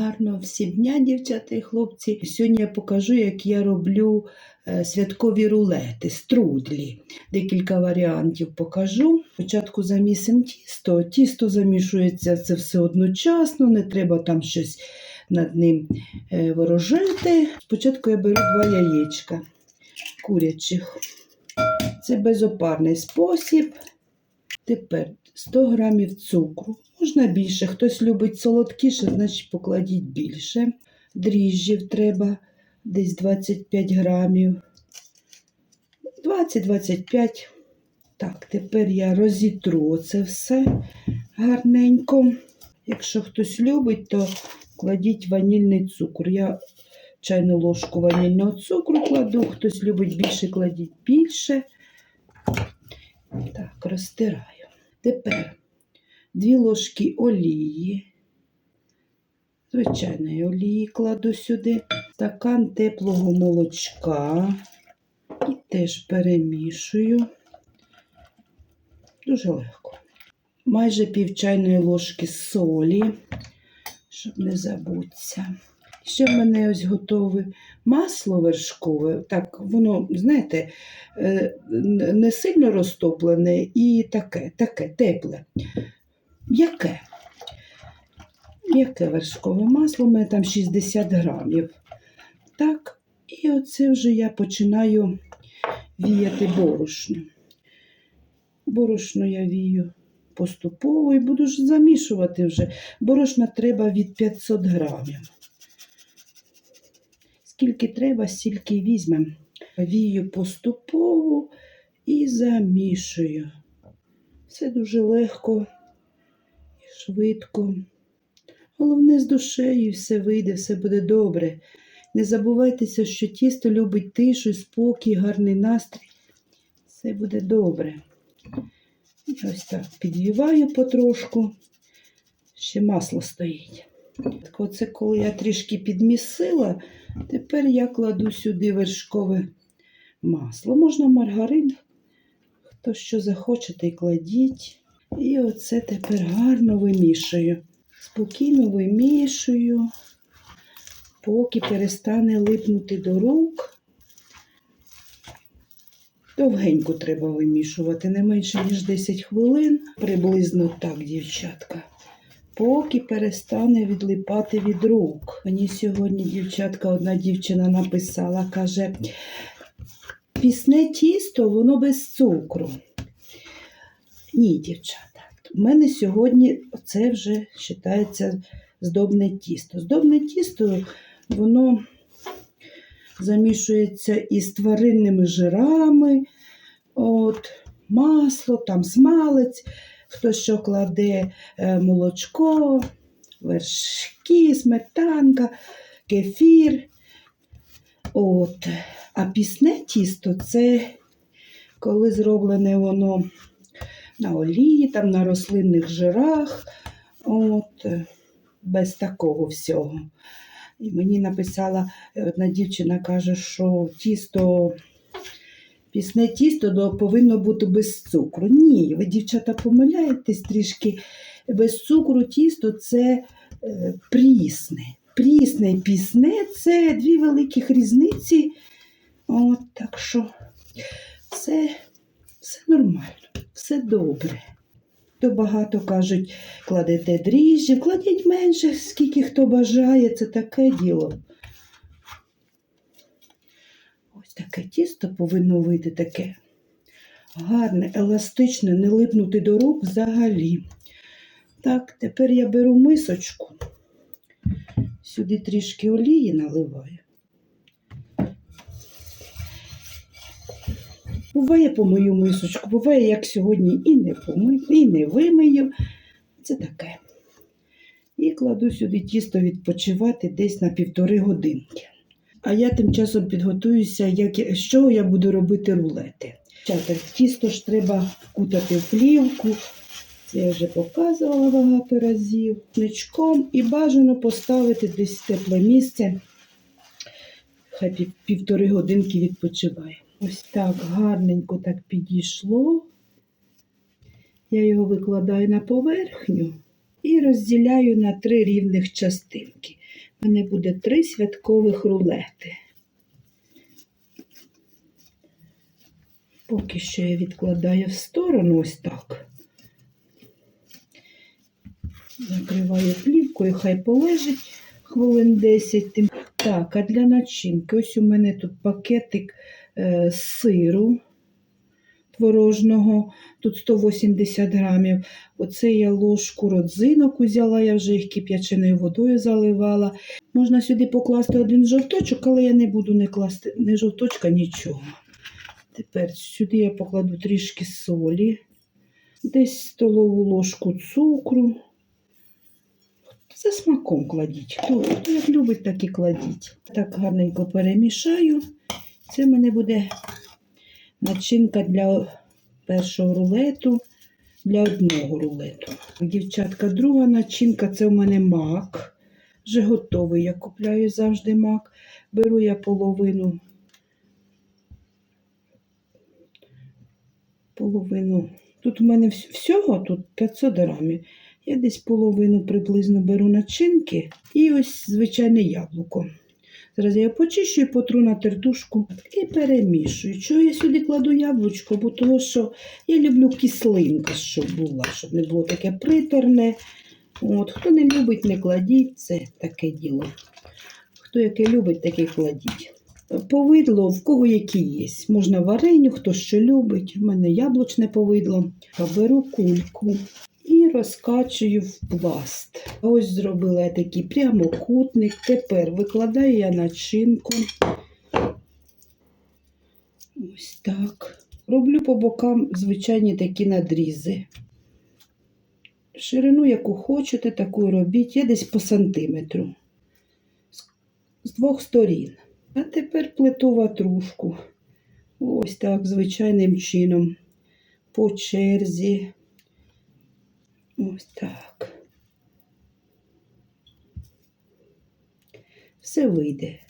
Гарно всім дня, дівчата і хлопці. Сьогодні я покажу, як я роблю е, святкові рулети, струдлі. Декілька варіантів покажу. Спочатку замісимо тісто. Тісто замішується це все одночасно, не треба там щось над ним е, ворожити. Спочатку я беру два яєчка курячих. Це безопарний спосіб. Тепер 100 грамів цукру. Можна більше. Хтось любить солодкіше, значить покладіть більше. Дріжджів треба десь 25 грамів. 20-25. Так, тепер я розітру це все гарненько. Якщо хтось любить, то кладіть ванільний цукор. Я чайну ложку ванільного цукру кладу. Хтось любить більше, кладіть більше. Так, розтираю. Тепер дві ложки олії. Звичайної олії кладу сюди, стакан теплого молочка і теж перемішую. Дуже легко. Майже пів чайної ложки солі, щоб не забутися. Ще в мене ось готове масло вершкове. Так, воно, знаєте, е, не сильно розтоплене і таке, таке тепле. М'яке. М'яке вершкове масло, у мене там 60 грамів. Так, і оце вже я починаю віяти борошно. Борошно я вію поступово і буду ж замішувати вже. Борошна треба від 500 грамів. Скільки треба, стільки візьмемо. Вію поступово і замішую. Все дуже легко і швидко. Головне з душею все вийде, все буде добре. Не забувайтеся, що тісто любить тишу, спокій, гарний настрій. Все буде добре. І ось так підвіваю потрошку. Ще масло стоїть. Оце коли я трішки підмісила, тепер я кладу сюди вершкове масло. Можна маргарин, хто що захочете, і кладіть. І оце тепер гарно вимішую. Спокійно вимішую, поки перестане липнути до рук. Довгенько треба вимішувати, не менше, ніж 10 хвилин. Приблизно так, дівчатка. Поки перестане відлипати від рук. Мені сьогодні дівчатка, одна дівчина написала, каже, пісне тісто, воно без цукру. Ні, дівчата. У мене сьогодні це вже вважається здобне тісто. Здобне тісто, воно замішується із тваринними жирами, от, масло, там смалець, хто що кладе е, молочко, вершки, сметанка, кефір. От. А пісне тісто це коли зроблене воно на олії, там, на рослинних жирах, от, без такого всього. І мені написала е, одна дівчина, каже, що тісто, пісне тісто повинно бути без цукру. Ні, ви, дівчата, помиляєтесь трішки. Без цукру тісто це е, прісне. Прісне і пісне це дві великих різниці. От, так що все, все нормально, все добре. То багато кажуть, кладете дріжджі, кладіть менше, скільки хто бажає, це таке діло. Ось таке тісто повинно вийти таке гарне, еластичне, не липнути до рук взагалі. Так, тепер я беру мисочку, сюди трішки олії наливаю. Буває помию мисочку, буває, як сьогодні, і не помию, і не вимию. Це таке. І кладу сюди тісто відпочивати десь на півтори годинки. А я тим часом підготуюся, як, з чого я буду робити рулети. Тісто ж треба вкутати в плівку. Це я вже показувала багато разів. Ничком і бажано поставити десь тепле місце. Хай пів- півтори годинки відпочиває. Ось так гарненько так підійшло. Я його викладаю на поверхню. І розділяю на три рівних частинки. У мене буде три святкових рулети. Поки що я відкладаю в сторону ось так. Закриваю плівкою, хай полежить хвилин 10. Так, а для начинки, ось у мене тут пакетик е, сиру творожного, тут 180 грамів. Оце я ложку родзинок взяла, я вже їх кип'яченою водою заливала. Можна сюди покласти один жовточок, але я не буду не класти ні жовточка, нічого. Тепер сюди я покладу трішки солі, десь столову ложку цукру. За смаком кладіть. Хто, хто як любить, так і кладіть. Так гарненько перемішаю. Це в мене буде начинка для першого рулету, для одного рулету. Дівчатка, друга начинка це в мене мак. Вже готовий. Я купляю завжди мак. Беру я половину. Половину. Тут у мене всього тут 500 грамів. Я десь половину приблизно беру начинки і ось звичайне яблуко. Зараз я почищу і потру на тертушку і перемішую. Чого я сюди кладу яблучко? Бо того, що я люблю кислинка, щоб була, щоб не було таке приторне. От, хто не любить, не кладіть, це таке діло. Хто яке любить, таке кладіть. Повидло, в кого які є. Можна вареню, хто що любить. У мене яблучне повидло. Беру кульку розкачую в пласт. Ось зробила я такий прямокутник. Тепер викладаю я начинку. Ось так. Роблю по бокам звичайні такі надрізи. Ширину, яку хочете, таку робіть. Я десь по сантиметру. З- двох сторін. А тепер плиту ватрушку. Ось так, звичайним чином. По черзі. Ось так. Все вийде.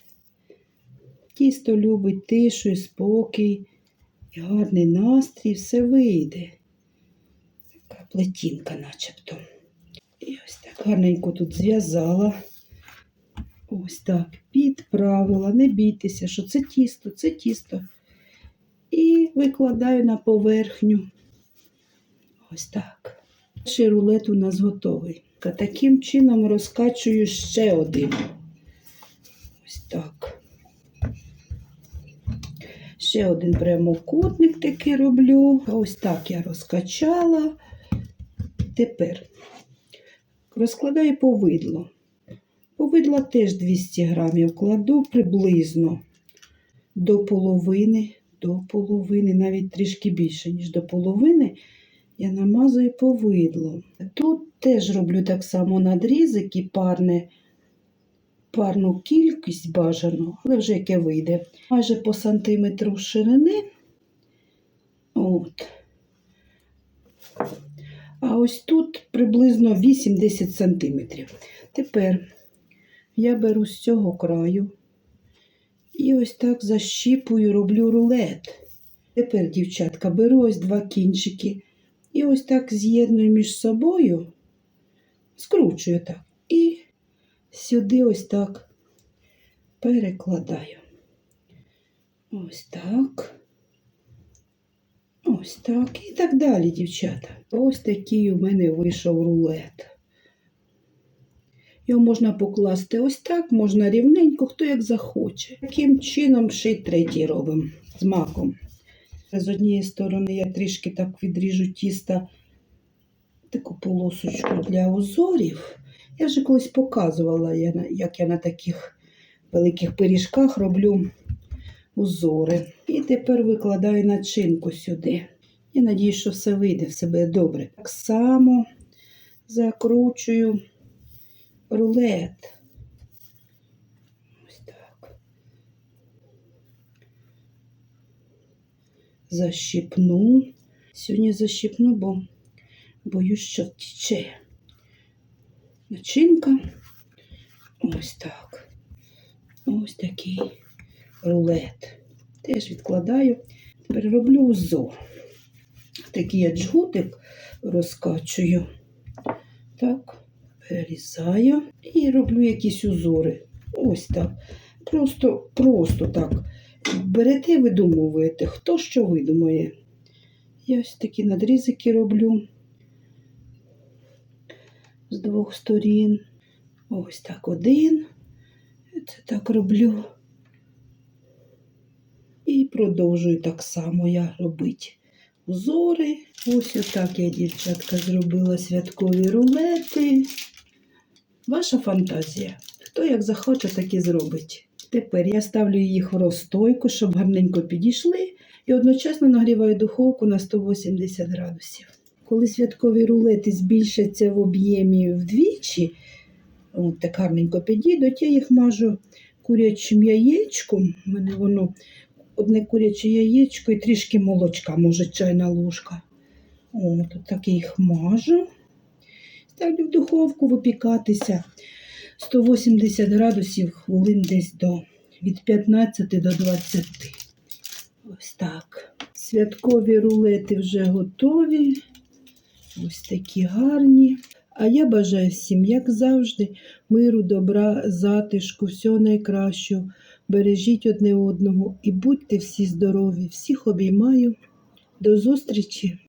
Тісто любить тишу і спокій, і гарний настрій, все вийде. Така плетінка начебто. І ось так гарненько тут зв'язала. Ось так, підправила, не бійтеся, що це тісто, це тісто. І викладаю на поверхню. Ось так. Перший рулет у нас готовий. Та Таким чином розкачую ще один. Ось так. Ще один прямокутник такий роблю. Ось так я розкачала. Тепер розкладаю повидло. Повидла теж 200 грамів кладу приблизно до половини, до половини, навіть трішки більше, ніж до половини, я намазую повидло. Тут теж роблю так само надрізики, парне, парну кількість бажану, але вже яке вийде. Майже по сантиметру ширини. От. А ось тут приблизно 8-10 сантиметрів. Тепер я беру з цього краю і ось так защіпую, роблю рулет. Тепер, дівчатка, беру ось два кінчики і ось так з'єдную між собою, скручую так. І сюди ось так перекладаю. Ось так. Ось так. І так далі, дівчата. Ось такий у мене вийшов рулет. Його можна покласти ось так, можна рівненько, хто як захоче. Таким чином ще й третій робимо з маком. З однієї сторони я трішки так відріжу тіста, таку полосочку для узорів. Я вже колись показувала, як я на таких великих пиріжках роблю узори. І тепер викладаю начинку сюди. Я надію, що все вийде, все буде добре. Так само закручую рулет. Ось так. Защипну. Сьогодні защипну, бо боюсь, що втіче. Начинка. Ось так. Ось такий рулет. Теж відкладаю. Тепер роблю узор. Такий я джгутик розкачую. так перерізаю і роблю якісь узори. Ось так. Просто, просто так. Берете, і видумовуєте, хто що видумає. Я ось такі надрізики роблю з двох сторін. Ось так один. Це так роблю. І продовжую так само я робити узори. Ось отак я, дівчатка, зробила святкові рулети. Ваша фантазія. Хто як захоче, так і зробить. Тепер я ставлю їх в розстойку, щоб гарненько підійшли, і одночасно нагріваю духовку на 180 градусів. Коли святкові рулети збільшаться в об'ємі вдвічі, от так гарненько підійдуть, я їх мажу курячим яєчком. У мене воно одне куряче яєчко і трішки молочка, може чайна ложка. От, от так я їх мажу. Ставлю в духовку випікатися 180 градусів хвилин десь до від 15 до 20. Ось так. Святкові рулети вже готові. Ось такі гарні. А я бажаю всім, як завжди, миру, добра, затишку, всього найкращого. Бережіть одне одного і будьте всі здорові. Всіх обіймаю. До зустрічі!